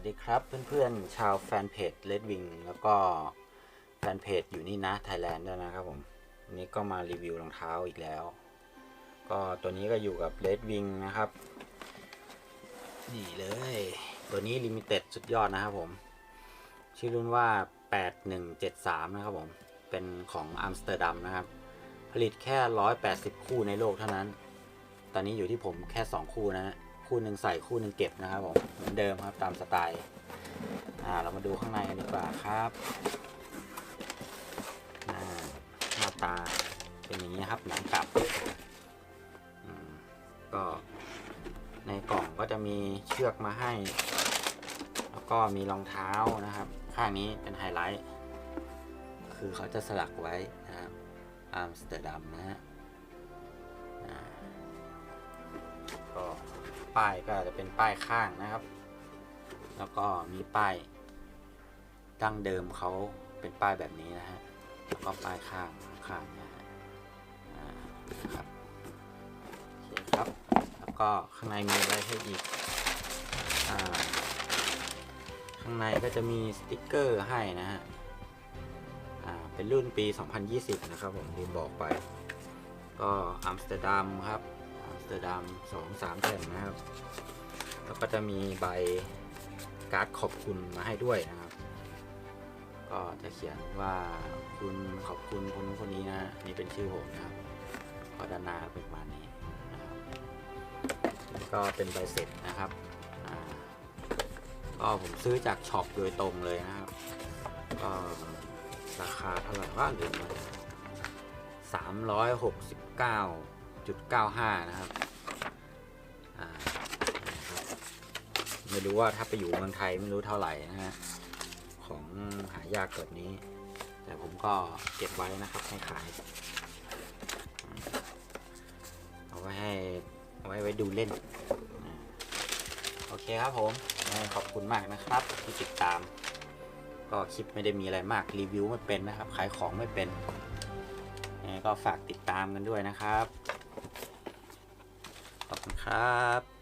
วัสดีครับเพื่อนๆ ชาวแฟนเพจ Red Wing แล้วก็แฟนเพจอยู่นี่นะไทยแลนด์ด้วยนะครับผมวันนี้ก็มารีวิวรองเท้าอีกแล้ว ก็ตัวนี้ก็อยู่กับ Red Wing นะครับ นี่เลย ตัวนี้ลิมิเต็ดสุดยอดนะครับผม ชื่อรุ่นว่า 8173 นะครับผม เป็นของอัมสเตอร์ดัมนะครับ ผลิตแค่ 180 คู่ในโลกเท่านั้น ตอนนี้อยู่ที่ผมแค่ 2 คู่นะฮะ คู่หนึ่งใส่คู่หนึ่งเก็บนะครับผมเหมือนเดิมครับตามสไตล์อ่าเรามาดูข้างในกันดีกว่าครับอาหน้าตาเป็นอย่างนี้ครับหนังกลับก็ในกล่องก็จะมีเชือกมาให้ แล้วก็มีรองเท้านะครับ ข้างนี้เป็นไฮไลท์ คือเขาจะสลักไว้นะครับอัมสเตอร์ดัมนะฮะก็ ป้ายก็จะเป็นป้ายข้างนะครับ แล้วก็มีป้ายดั้งเดิมเขาเป็นป้ายแบบนี้นะฮะ แล้วก็ป้ายข้างข้างนะฮะครับโอเคครับ แล้วก็ข้างในมีอะไรให้อีกอข้างในก็จะมีสติกเกอร์ให้นะฮะเป็นรุ่นปี 2020 นะครับผมลืมบอกไป ก็อัมสเตอร์ดัมครับ เตอร์ดัม2 3แผ่นนะครับ แล้วก็จะมีใบการ์ดขอบคุณมาให้ด้วยนะครับ ก็จะเขียนว่าคุณขอบคุณคนนู้นคนนี้นะนี่เป็นชื่อผมนะครับก็ด้านหน้าเป็นประมาณนี้นะครับแล้วก็เป็นใบเสร็จนะครับก็ผมซื้อจากช็อปโดยตรงเลยนะครับก็ราคาเท่าไหร่ว่าลืมไปสามร้อยหกสิบเก้า จุดเก้าห้านะครับ ไม่รู้ว่าถ้าไปอยู่เมืองไทยไม่รู้เท่าไหร่นะฮะ ของหายากแบบนี้ แต่ผมก็เก็บไว้นะครับให้ขาย เอาไว้ให้เอาไว้ไว้ดูเล่น โอเคครับผม ขอบคุณมากนะครับที่ติดตาม ก็คลิปไม่ได้มีอะไรมากรีวิวไม่เป็นนะครับ ขายของไม่เป็นก็ฝากติดตามกันด้วยนะครับ ขอบคุณครับ